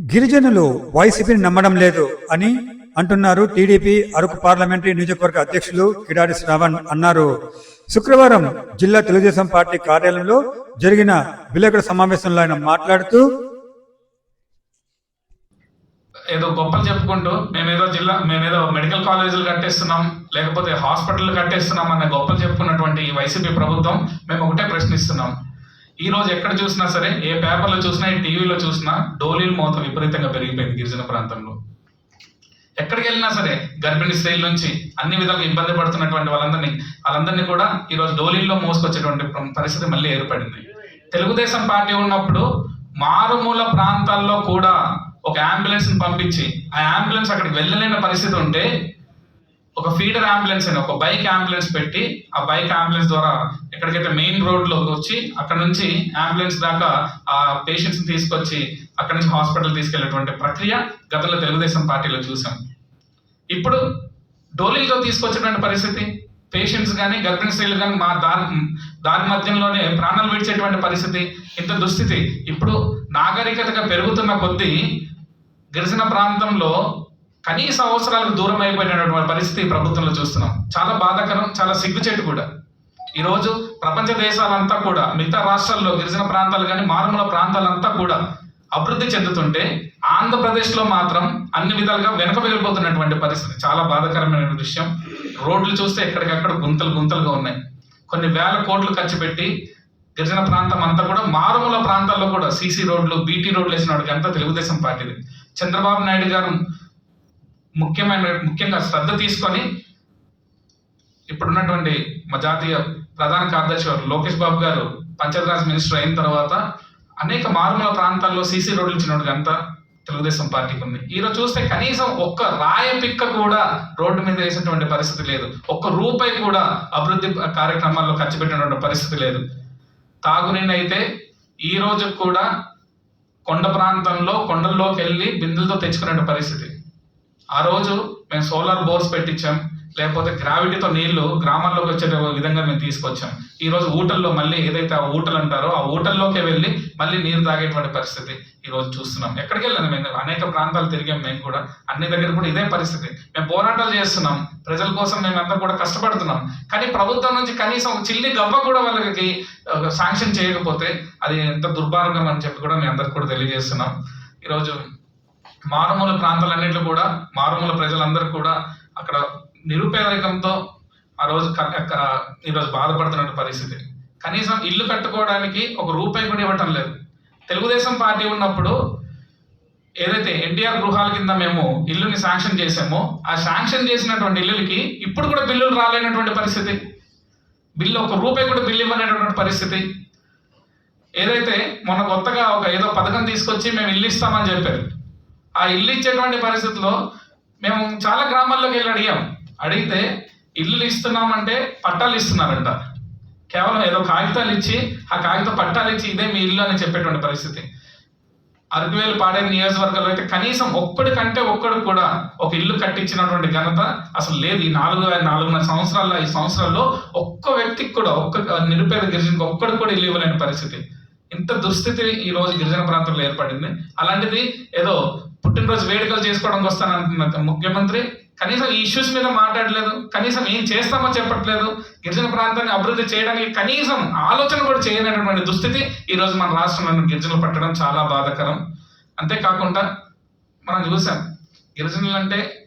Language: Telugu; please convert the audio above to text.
గిరిజనులు వైసీపీని నమ్మడం లేదు అని అంటున్నారు టీడీపీ అరకు పార్లమెంటరీ నియోజకవర్గ అధ్యక్షులు కిడారి శ్రావణ్ అన్నారు. శుక్రవారం జిల్లా తెలుగుదేశం పార్టీ కార్యాలయంలో జరిగిన విలేకరుల సమావేశంలో ఆయన మాట్లాడుతూ ఏదో గొప్పలు చెప్పుకుంటూ మేమేదో జిల్లా మేమేదో మెడికల్ కాలేజీలు కట్టేస్తున్నాం లేకపోతే హాస్పిటల్ కట్టేస్తున్నాం అనే గొప్పలు చెప్పుకున్నటువంటి వైసీపీ ప్రభుత్వం మేము ఒకటే ప్రశ్నిస్తున్నాం. ఈ రోజు ఎక్కడ చూసినా సరే ఏ పేపర్లో చూసినా ఈ టీవీలో చూసినా డోలీలు మోత విపరీతంగా పెరిగిపోయింది గిరిజన ప్రాంతంలో. ఎక్కడికి వెళ్ళినా సరే గర్భిణీ స్త్రీల నుంచి అన్ని విధాలుగా ఇబ్బంది పడుతున్నటువంటి వాళ్ళందరినీ వాళ్ళందరినీ కూడా ఈ రోజు డోలీల్లో మోసుకొచ్చేటువంటి పరిస్థితి మళ్ళీ ఏర్పడింది. తెలుగుదేశం పార్టీ ఉన్నప్పుడు మారుమూల ప్రాంతాల్లో కూడా ఒక అంబులెన్స్ని పంపించి ఆ అంబులెన్స్ అక్కడికి వెళ్ళలేని పరిస్థితి ఉంటే ఒక ఫీడర్ అంబులెన్స్ అని ఒక బైక్ అంబులెన్స్ పెట్టి ఆ బైక్ అంబులెన్స్ ద్వారా ఎక్కడికైతే మెయిన్ రోడ్లోకి వచ్చి అక్కడ నుంచి అంబులెన్స్ దాకా ఆ పేషెంట్స్ తీసుకొచ్చి అక్కడ నుంచి హాస్పిటల్ తీసుకెళ్ళేటువంటి ప్రక్రియ గతంలో తెలుగుదేశం పార్టీలో చూసాం. ఇప్పుడు డోలీలతో తీసుకొచ్చేటువంటి పరిస్థితి పేషెంట్స్ కానీ గర్భిణీ స్త్రీలు కానీ మా దారి దారి మధ్యంలోనే ప్రాణాలు విడిచేటువంటి పరిస్థితి ఇంత దుస్థితి. ఇప్పుడు నాగరికతగా పెరుగుతున్న కొద్దీ గిరిజన ప్రాంతంలో కనీస అవసరాలకు దూరం అయిపోయినటువంటి పరిస్థితి ప్రభుత్వంలో చూస్తున్నాం. చాలా బాధాకరం చాలా సిగ్గుచేటు కూడా. ఈరోజు ప్రపంచ దేశాలంతా కూడా మిగతా రాష్ట్రాల్లో గిరిజన ప్రాంతాలు కానీ మారుమూల ప్రాంతాలంతా కూడా అభివృద్ధి చెందుతుంటే ఆంధ్రప్రదేశ్లో మాత్రం అన్ని విధాలుగా వెనక వెళ్ళిపోతున్నటువంటి పరిస్థితి. చాలా బాధాకరమైన విషయం. రోడ్లు చూస్తే ఎక్కడికక్కడ గుంతలు గుంతలుగా ఉన్నాయి. కొన్ని వేల కోట్లు ఖర్చు పెట్టి గిరిజన ప్రాంతం అంతా కూడా మారుమూల ప్రాంతాల్లో కూడా సీసీ రోడ్లు బీటీ రోడ్లు వేసిన వాడికి అంతా తెలుగుదేశం పార్టీది. చంద్రబాబు నాయుడు గారు ముఖ్యమైన ముఖ్యంగా శ్రద్ధ తీసుకొని ఇప్పుడున్నటువంటి మా జాతీయ ప్రధాన కార్యదర్శి గారు లోకేష్ బాబు గారు పంచాయతీరాజ్ మినిస్టర్ అయిన తర్వాత అనేక మారుమూల ప్రాంతాల్లో సీసీ రోడ్లు ఇచ్చినటువంటి అంతా తెలుగుదేశం పార్టీకి ఉంది. ఈరోజు చూస్తే కనీసం ఒక్క రాయ పిక్క కూడా రోడ్డు మీద వేసినటువంటి పరిస్థితి లేదు. ఒక్క రూపాయి కూడా అభివృద్ధి కార్యక్రమాల్లో ఖర్చు పెట్టినటువంటి పరిస్థితి లేదు. తాగునీరు ఈ రోజు కూడా కొండ ప్రాంతంలో కొండల్లోకి వెళ్ళి బిందులతో తెచ్చుకునే పరిస్థితి. ఆ రోజు మేము సోలార్ బోర్స్ పెట్టించాం. లేకపోతే గ్రావిటీతో నీళ్ళు గ్రామాల్లోకి వచ్చే విధంగా మేము తీసుకొచ్చాం. ఈ రోజు ఊటల్లో మళ్ళీ ఏదైతే ఆ ఊటలు అంటారో ఆ ఊటల్లోకి వెళ్ళి మళ్ళీ నీరు తాగేటువంటి పరిస్థితి ఈ రోజు చూస్తున్నాం. ఎక్కడికి వెళ్ళాను మేము? అనేక ప్రాంతాలు తిరిగాం మేము కూడా. అన్ని దగ్గర కూడా ఇదే పరిస్థితి. మేము పోరాటాలు చేస్తున్నాం. ప్రజల కోసం మేమంతా కూడా కష్టపడుతున్నాం. కానీ ప్రభుత్వం నుంచి కనీసం చిల్లి గవ్వ కూడా వాళ్ళకి శాంక్షన్ చేయకపోతే అది ఎంత దుర్మార్గం అని చెప్పి కూడా మేము అందరికి కూడా తెలియజేస్తున్నాం. ఈరోజు మారుమూల ప్రాంతాలన్నింటిలో కూడా మారుమూల ప్రజలందరూ కూడా అక్కడ నిరుపేదరికంతో ఆ రోజు ఈరోజు బాధపడుతున్న పరిస్థితి. కనీసం ఇల్లు కట్టుకోవడానికి ఒక రూపాయి కూడా ఇవ్వటం లేదు. తెలుగుదేశం పార్టీ ఉన్నప్పుడు ఏదైతే ఎన్టీఆర్ గృహాల కింద మేము ఇల్లుని శాంక్షన్ చేసామో ఆ శాంక్షన్ చేసినటువంటి ఇల్లులకి ఇప్పుడు కూడా బిల్లులు రాలేనటువంటి పరిస్థితి. బిల్లు ఒక రూపాయి కూడా బిల్లు ఇవ్వలేనటువంటి పరిస్థితి. ఏదైతే మొన్న కొత్తగా ఒక ఏదో పథకం తీసుకొచ్చి మేము ఇల్లు ఇస్తామని చెప్పారు. ఆ ఇల్లు ఇచ్చేటువంటి పరిస్థితిలో మేము చాలా గ్రామాల్లోకి వెళ్ళి అడిగాం. అడిగితే ఇల్లు ఇస్తున్నామంటే పట్టాలు ఇస్తున్నారంట. కేవలం ఏదో కాగితాలు ఇచ్చి ఆ కాగితం పట్టాలు ఇచ్చి ఇదే మీ ఇల్లు అని చెప్పేటువంటి పరిస్థితి. అరకువేలు పాడే నియోజకవర్గంలో అయితే కనీసం ఒక్కడి కంటే ఒక్కడు కూడా ఒక ఇల్లు కట్టించినటువంటి ఘనత అసలు లేదు. ఈ నాలుగు నాలుగున్నర సంవత్సరాల్లో ఈ సంవత్సరాల్లో ఒక్క వ్యక్తికి కూడా ఒక్క నిరుపేద గిరిజనకి ఒక్కడు కూడా ఇల్లు ఇవ్వలేని పరిస్థితి. ఇంత దుస్థితి ఈ రోజు గిరిజన ప్రాంతంలో ఏర్పడింది. అలాంటిది ఏదో పుట్టినరోజు వేడుకలు చేసుకోవడానికి వస్తానంటున్న ముఖ్యమంత్రి. కనీసం ఈ ఇష్యూస్ మీద మాట్లాడలేదు. కనీసం ఏం చేస్తామో చెప్పట్లేదు. గిరిజన ప్రాంతాన్ని అభివృద్ధి చేయడానికి కనీసం ఆలోచన కూడా చేయలేనటువంటి దుస్థితి ఈరోజు మన రాష్ట్రంలో గిరిజనులు పట్టడం చాలా బాధాకరం. అంతేకాకుండా మనం చూసాం గిరిజనులు అంటే